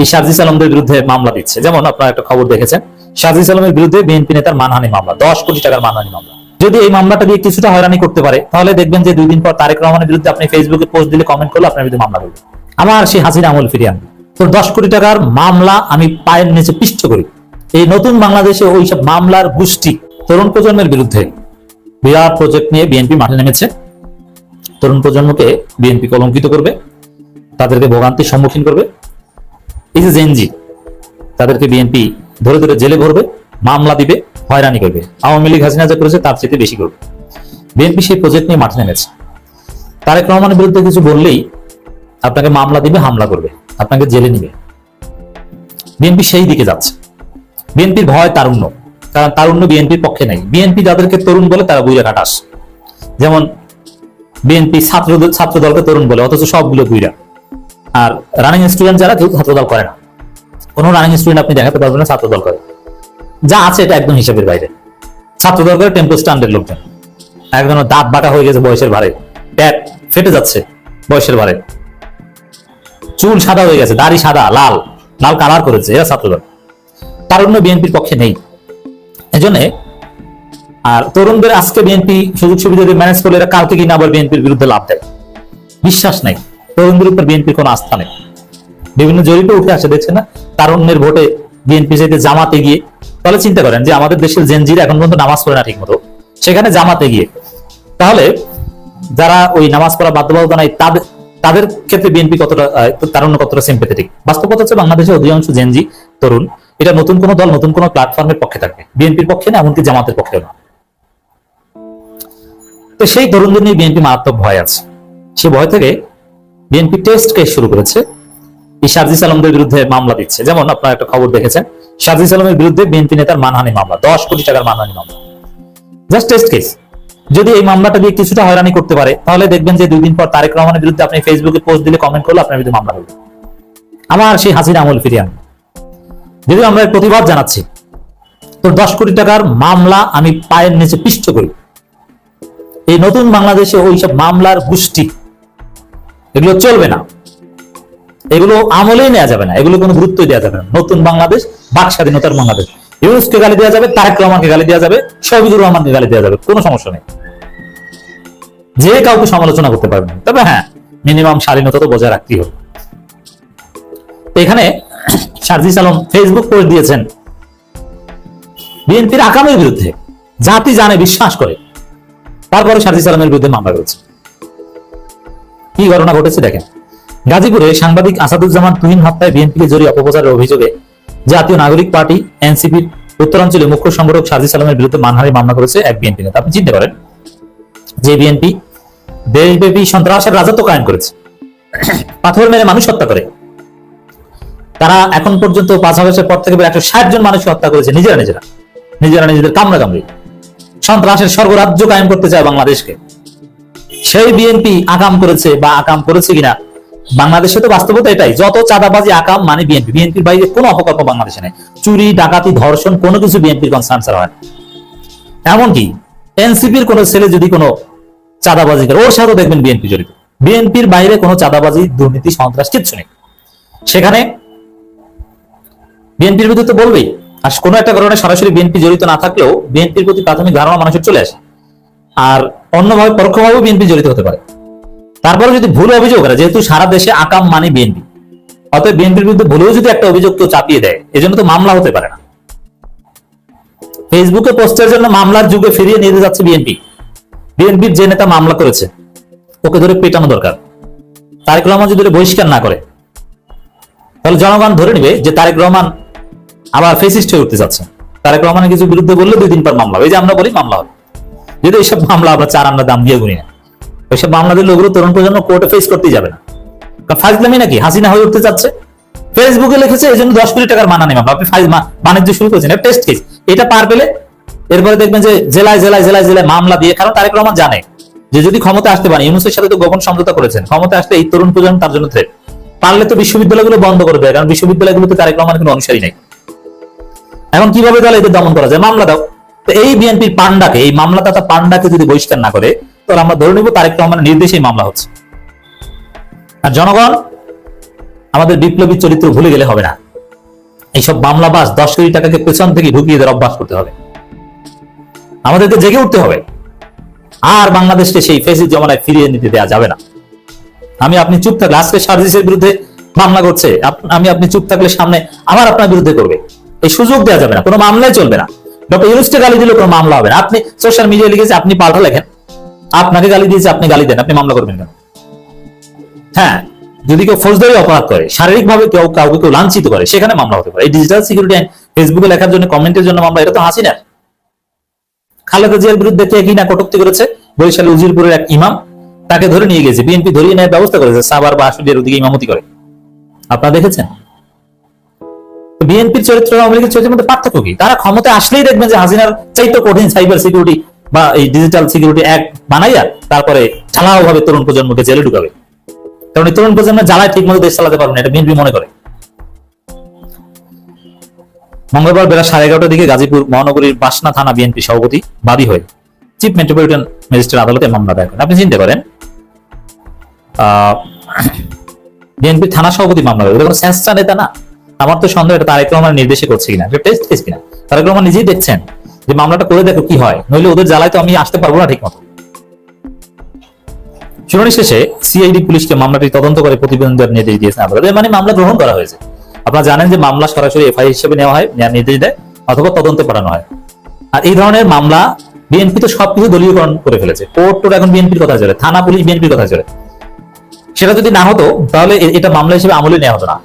এই শারজিস আলমদের বিরুদ্ধে মামলা দিচ্ছে। যেমন আপনারা একটা খবর দেখেছেন শারজিস আলমের বিরুদ্ধে বিএনপি নেতার মানহানি মামলা, দশ কোটি টাকার মানহানি মামলা। যদি এই মামলাটা দিয়ে কিছুটা হয়রানি করতে পারে, তাহলে দেখবেন যে দুই দিন পর তারেক রহমানের বিরুদ্ধে আপনি ফেসবুকে পোস্ট দিলে কমেন্ট করলে আপনার বিরুদ্ধে মামলা করবে আমার সেই হাসিনা আমল ফিরিয়ে আনবে। তো দশ কোটি টাকার মামলা আমি পায়ের নিচে পিষ্ট করি। এই নতুন বাংলাদেশে ওইসব মামলার গোষ্ঠী তরুণ প্রজন্মের বিরুদ্ধে বিরাট প্রজেক্ট নিয়ে বিএনপি মাঠে নেমেছে। তরুণ প্রজন্মকে বিএনপি কলঙ্কিত করবে, তাদেরকে ভোগান্তির সম্মুখীন করবে। এই তাদেরকে বিএনপি ধরে ধরে জেলে ভরবে, মামলা দিবে, হয়রানি করবে। আওয়ামী লীগ হাসিনা যা করেছে তার চেয়ে বেশি করবে। বিএনপি সেই প্রজেক্ট নিয়ে মাঠে নেমেছে। তারেক রহমানের বিরুদ্ধে কিছু বললেই আপনাকে মামলা দিবে, হামলা করবে, আপনাকে জেলে নিবে। বিএনপি সেই দিকে যাচ্ছে। বিএনপির ভয় তারুণ্য, কারণ তারুণ্য বিএনপির পক্ষে নাই। বিএনপি যাদেরকে তরুণ বলে তারা বুইরা কাটাস যেমন বিএনপি ছাত্র ছাত্র দলকে তরুণ বলে, অথচ সবগুলো বুইরা। আর রানিং স্টুডেন্ট যারা কেউ ছাত্র দল করে না। কোনো রানিং স্টুডেন্ট আপনি দেখাতে পারবেন না ছাত্র দল করে। যা আছে এটা একদম হিসাবের বাইরে। ছাত্র দল করে টেম্পো স্ট্যান্ডের লোকজন। একদম দাঁত বাঁকা হয়ে গেছে বয়সের ভারে। প্যাট ফেটে যাচ্ছে বয়সের ভারে। চুল সাদা হয়ে গেছে, দাড়ি সাদা, লাল। লাল কালার করেছে এরা ছাত্রদল। তারুণ্য বিএনপির পক্ষে নেই। এজন্য আর তরুণদের আজকে বিএনপি সুযোগ সুবিধা ম্যানেজ করলে এরা কালকে কিনা আবার বিএনপির বিরুদ্ধে লাভ দেয়। বিশ্বাস নাই। তরুণদের উপর বিএনপির কোনো আস্থা নেই। বিভিন্ন জরিপে উঠে আসে দেখছে না? তারুণ্যের ভোটে বিএনপি চাইতে জামাতে গিয়ে, তাহলে চিন্তা করেন যে আমাদের দেশের জেনজিরা এখন পর্যন্ত নামাজ পড়ে না ঠিক মতো সেখানে জামাতে গিয়ে। তাহলে যারা ওই নামাজ পড়া বাধ্যবাধকতা নাই, তাদের তাদের ক্ষেত্রে বিএনপি কতটা তারুণ্য কতটা সিম্পেথেটিক বাস্তব কথা হচ্ছে বাংলাদেশের অধিকাংশ জেনজি তরুণ, এটা নতুন কোন দল, নতুন কোন প্ল্যাটফর্মের পক্ষে থাকবে। বিএনপির পক্ষে না, এমনকি জামাতের পক্ষেও না। তো সেই তরুণদের নিয়ে বিএনপি মারাত্মক ভয় আছে। সে ভয় থেকে বিএনপি টেস্ট কেস শুরু করেছে। এই শারজিস আলমদের বিরুদ্ধে মামলা দিচ্ছে। যেমন আপনারা একটা খবর দেখেছেন শারজিস আলমের বিরুদ্ধে বিএনপি নেতার মানহানি মামলা, দশ কোটি টাকার মানহানি মামলা। জাস্ট টেস্ট কেস যদি এই মামলাটা দিয়ে কিছুটা হয়রানি করতে পারে, তাহলে দেখবেন যে দুই দিন পর তারেক রহমানের বিরুদ্ধে আপনি ফেসবুকে পোস্ট দিলে কমেন্ট করলে আপনার বিরুদ্ধে মামলা করবে আমার সেই হাসির আমল ফিরিয়ে আনবে। যদিও আমরা প্রতিবাদ জানাচ্ছি তো দশ কোটি টাকার মামলা আমি পায়ের নিচে পিষ্ট করি। এই নতুন বাংলাদেশে ওইসব মামলার গোষ্ঠী এগুলো চলবে না। এগুলো আমলেই নেওয়া যাবে না। এগুলো কোনো গুরুত্ব দেওয়া যাবে না। নতুন বাংলাদেশ, বাক স্বাধীনতার বাংলাদেশ। ইউনুসকে গালি দেওয়া যাবে, তারেক রহমানকে গালি দেওয়া যাবে, শহীদুর রহমানকে গালি দেওয়া যাবে, কোনো সমস্যা নেই। যে কাউকে সমালোচনা করতে পারবে না। তবে হ্যাঁ মিনিমাম স্বাধীনতা তো বজায় রাখতেই হবে। এখানে শারজিস আলম ফেসবুক পোস্ট দিয়েছেন। বিএনপির আকামের বিরুদ্ধে জাতি জানে, বিশ্বাস করে। তারপরে শারজিস আলমের বিরুদ্ধে মামলা করেছে কি ঘটনা ঘটেছে দেখেন। গাজীপুরে সাংবাদিক আসাদুজ্জামান তুহিন হত্যায় বিএনপিকে জড়িয়ে অপপ্রচারের অভিযোগে জাতীয় নাগরিক পার্টি, এনসিপির উত্তরাঞ্চলে মুখ্য সংগঠক সাজিস আলমের বিরুদ্ধে মানহানি মামলা করেছে এক বিএনপি নেতা। আপনি চিন্তা করেন যে বিএনপি দেশব্যাপী সন্ত্রাসের রাজত্ব কায়েম করেছে, পাথর মেরে মানুষ হত্যা করে। তারা এখন পর্যন্ত পাঁচ আগস্টের পর থেকে একশো ষাট জন মানুষ হত্যা করেছে নিজেরা নিজেরা। নিজেরা নিজেদের কামড়া কামড়ি সন্ত্রাসের সর্বরাজ্য কায়েম করতে চায় বাংলাদেশকে। সেই বিএনপি আকাম করেছে বা আকাম করেছে কিনা? বাংলাদেশে তো বাস্তবতা এটাই। যত চাঁদাবাজি, আকাম মানে বিএনপি বিএনপির বাইরে কোনো অপকল্প বাংলাদেশে নেই। চুরি, ডাকাতি, ধর্ষণ, কোনো কিছু বিএনপির কনসার্ন ছাড়া হয় এমনকি এনসিপির কোনো ছেলে যদি কোনো চাঁদাবাজি করে, ওর সাথেও দেখবেন বিএনপি জড়িত। বিএনপির বাইরে কোনো চাঁদাবাজি, দুর্নীতি, সন্ত্রাস কিচ্ছু নেই। সেখানে বিএনপির বিরুদ্ধে তো বলবেই। আর কোনো একটা কারণে সরাসরি বিএনপি জড়িত না থাকলেও বিএনপির প্রতি প্রাথমিক ধারণা মানুষের চলে আসে। আর অন্যভাবে পরোক্ষভাবেও বিএনপি জড়িত হতে পারে। তারপরে যদি ভুল অভিযোগ করে যেহেতু সারা দেশে আকাম মানে বিএনপি অতএব বিএনপির বিরুদ্ধে ভুলেও যদি একটা অভিযোগ কেউ চাপিয়ে দেয়, এজন্য তো মামলা হতে পারে না। ফেসবুকে পোস্টের জন্য মামলার যুগে ফিরিয়ে নিয়ে যাচ্ছে বিএনপি বিএনপির যে নেতা মামলা করেছে, ওকে ধরে পেটানো দরকার। তারেক রহমান যদি বহিষ্কার না করে, তাহলে জনগণ ধরে নিবে যে তারেক রহমান আবার ফেসিস্ট হয়ে উঠতে যাচ্ছে। তারেক রহমানের কিছু বিরুদ্ধে বললে দুই দিন পর মামলা হবে। এই যে আমরা বলি মামলা হবে। যদি এইসব মামলা আমরা চার আমরা দাম দিয়ে গুনি না ওইসব মামলা দিলে ওগুলো তরুণ প্রজন্ম কোর্টে ফেস করতেই যাবে না। কারণ ফাইজলামি নাকি? হাসিনা হয়ে উঠতে যাচ্ছে ফেসবুকে লিখেছে, এই জন্য দশ কোটি টাকার মানানি মামলা আপনি বাণিজ্য শুরু করেছেন টেস্ট কেস এটা পার পেলে এরপরে দেখবেন যে জেলায় জেলায় জেলায় জেলায় মামলা দিয়ে কারণ তারেক রহমান জানে যে যদি ক্ষমতা আসতে পারে, ইউনুসের সাথে তো গোপন সমঝোতা করেছেন, ক্ষমতা আসলে এই তরুণ প্রজন্ম তার জন্য থ্রেট পারলে তো বিশ্ববিদ্যালয়গুলো বন্ধ করে দেয়, কারণ বিশ্ববিদ্যালয়গুলোতে তারেক রহমান কোনো অনুসারী নাই। এখন কীভাবে তাহলে এদের দমন করা যায়? মামলা দাও। তো এই বিএনপির পান্ডাকে, এই মামলাদাতা পান্ডাকে যদি বহিষ্কার না করে, তাহলে আমরা ধরে নিব তারেক রহমানের নির্দেশেই মামলা হচ্ছে। আর জনগণ, আমাদের বিপ্লবী চরিত্র ভুলে গেলে হবে না। এইসব মামলাবাস দশ কোটি টাকাকে পেছন থেকে ঢুকিয়ে দেওয়ার অভ্যাস করতে হবে। আমাদেরকে জেগে উঠতে হবে। আর বাংলাদেশকে সেই ফেসিস জমানায় ফিরিয়ে নিতে দেওয়া যাবে না। আমি, আপনি চুপ থাকলে, আজকে সার্জিসের বিরুদ্ধে মামলা করছে। আমি, আপনি চুপ থাকলে সামনে আমার আপনার বিরুদ্ধে করবে। এই সুযোগ দেওয়া যাবে না, কোনো মামলাই চলবে না। ডক্টর ইউনুসকে গালি দিলে কোনো মামলা হবে না। আপনি সোশ্যাল মিডিয়ায় লিখেছে, আপনি পাল্টা লেখেন। আপনাকে গালি দিয়েছে, আপনি গালি দেন। আপনি মামলা করবেন কেন? হ্যাঁ যদি কেউ ফৌজদারি অপরাধ করে শারীরিক ভাবে কেউ কাউকে কেউ লাঞ্ছিত করে, সেখানে মামলা হতে পারে। এই ডিজিটাল সিকিউরিটি ফেসবুকে লেখার জন্য কমেন্টের জন্য মামলা, এটা তো হাসিনার। খালেদা জিয়ার বিরুদ্ধে কে কি না কটূক্তি করেছে? বরিশাল উজিরপুরের এক ইমাম তাকে ধরে নিয়ে গেছে। বিএনপি ধরিয়ে নেওয়ার ব্যবস্থা করেছে। সাবার বা আশুলিয়ার ওদিকে ইমামতি করে। আপনারা দেখেছেন? বিএনপির চরিত্র আওয়ামী লীগের চরিত্রের মধ্যে পার্থক্য কি? তারা ক্ষমতা আসলেই দেখবেন যে হাসিনার চাইতে কঠিন সাইবার সিকিউরিটি বা এই ডিজিটাল সিকিউরিটি অ্যাক্ট বানাইয়া তারপরে ঢালাও ভাবে তরুণ প্রজন্মকে জেলে ঢুকাবে। কারণ তরুণ প্রজন্মের জ্বালায় ঠিক মতো দেশ চালাতে পারবে না, এটা বিএনপি মনে করে। মঙ্গলবার বেলা সাড়ে এগারোটার দিকে গাজীপুর মহানগরীর বাসনা থানা বিএনপি সভাপতি বাদী হয়ে চিফ মেট্রোপলিটন ম্যাজিস্ট্রেট আদালতে মামলা দায়ের করেন। আপনি চিন্তা করেন বিএনপি থানা সভাপতি মামলা কোনো সেন্সটা নেতা না। আমার তো সন্দেহ এটা তারেক রহমান নির্দেশে করছে কিনা টেস্ট কেস কিনা। তারেক রহমান নিজেই দেখছেন যে মামলাটা করে দেখো কি হয়, নইলে ওদের জ্বালায় তো আমি আসতে পারব না ঠিক মতো শুনানি শেষে সিআইডি পুলিশকে মামলাটি তদন্ত করে প্রতিবেদন দেওয়ার নির্দেশ দিয়েছেন আদালত। মানে মামলা গ্রহণ করা হয়েছে। আপনারা জানেন যে মামলা সরাসরি এফআই হিসেবে নেওয়া হয়, নেওয়ার নির্দেশ দেয়, অথবা তদন্তে পাঠানো হয়। আর এই ধরনের মামলা বিএনপি তো সবকিছু দলীয়করণ করে ফেলেছে। কোর্ট টোর এখন বিএনপির কথা চলে, থানা পুলিশ বিএনপির কথা চলে। সেটা যদি না হতো, তাহলে এটা মামলা হিসেবে আমলে নেওয়া হতো না।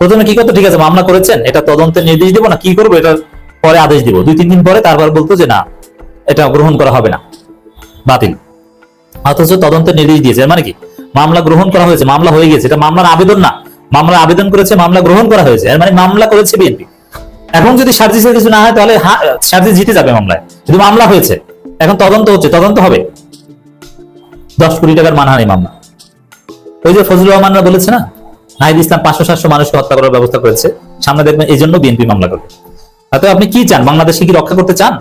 প্রথমে কি করতো, ঠিক আছে, মামলা করেছেন, এটা তদন্তের নির্দেশ দিব না, কি করব, এটা পরে আদেশ দিব। দুই, তিন দিন পরে তারপর বলতো যে, না, এটা গ্রহণ করা হবে না, বাতিল। অথচ তদন্তের নির্দেশ দিয়েছে মানে কি? মামলা গ্রহণ করা হয়েছে, মামলা হয়ে গেছে, এটা মামলার আবেদন না। মামলা আবেদন করেছে, মামলা গ্রহণ করা হয়েছে মানে মামলা করেছে বিএনপি। এখন যদি সার্জিসের কিছু না হয়, তাহলে সার্জিস জিতে যাবে মামলায়। যদি মামলা হয়েছে, এখন তদন্ত হচ্ছে, তদন্ত হবে। দশ কোটি টাকার মানহানি মামলা। ওই যে ফজলুর রহমানরা বলেছে না নাহিদ ইসলাম পাঁচশো সাতশো মানুষকে হত্যা করার ব্যবস্থা করেছে। সামনে দেখবেন এই জন্য বিএনপি মামলা করবে। তাতে আপনি কি চান? বাংলাদেশে কি রক্ষা করতে চান?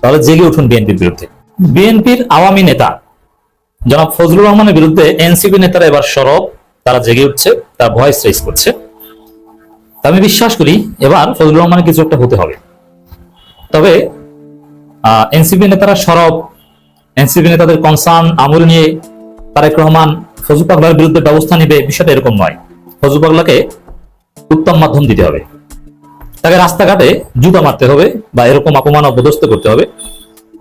তাহলে জেগে উঠুন বিএনপির বিরুদ্ধে। বিএনপির আওয়ামী নেতা জনাব ফজলুর রহমানের বিরুদ্ধে এনসিপি নেতারা এবার সরব। তারা জেগে উঠছে, তার ভয়েস রেস করছে। আমি বিশ্বাস করি, এবার ফজলুর রহমানের কিছু একটা হতে হবে। তবে এনসিপি নেতারা সরব, এনসিপি নেতাদের কনসার্ন আমল নিয়ে তারেক রহমান ফজু পাগলার বিরুদ্ধে ব্যবস্থা নিবে, বিষয়টা এরকম নয়। ফজু পাগলাকে উত্তম মাধ্যম দিতে হবে। তাকে রাস্তাঘাটে জুতা মারতে হবে বা এরকম অপমান অপদস্থ করতে হবে।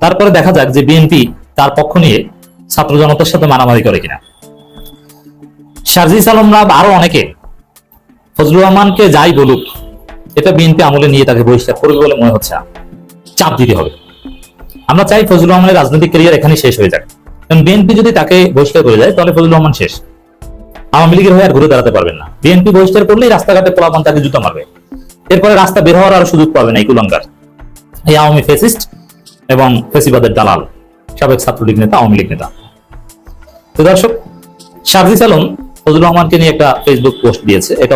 তারপরে দেখা যাক যে বিএনপি তার পক্ষ নিয়ে ছাত্র জনতার সাথে মারামারি করে কিনা। শারজিস আলমরা বা আরও অনেকে, ফজলুর রহমানকে যাই বলুক, এটা বিএনপি আমলে নিয়ে তাকে বহিষ্কার করবে বলে মনে হচ্ছে চাপ দিতে হবে। আমরা চাই ফজলুর রহমানের রাজনৈতিক ক্যারিয়ার এখানে শেষ হয়ে যাক। কারণ বিএনপি যদি তাকে বহিষ্কার করে যায় তাহলে ফজলুর রহমান শেষ। আওয়ামী লীগের হয়ে আর ঘুরে দাঁড়াতে পারবেন না। বিএনপি বহিষ্কার করলেই রাস্তাঘাটে পোলাপান তাকে জুতা মারবে। এরপরে রাস্তা বের হওয়ার আর সুযোগ পাবে না এই কুলঙ্গার। এই আওয়ামী ফেসিস্ট এবং ফেসিবাদের দালাল, সাবেক ছাত্রলীগ নেতা, আওয়ামী লীগ নেতা। তো দর্শক শারজিস আলম ফজলুর রহমানকে নিয়ে একটা ফেসবুক পোস্ট দিয়েছে। এটা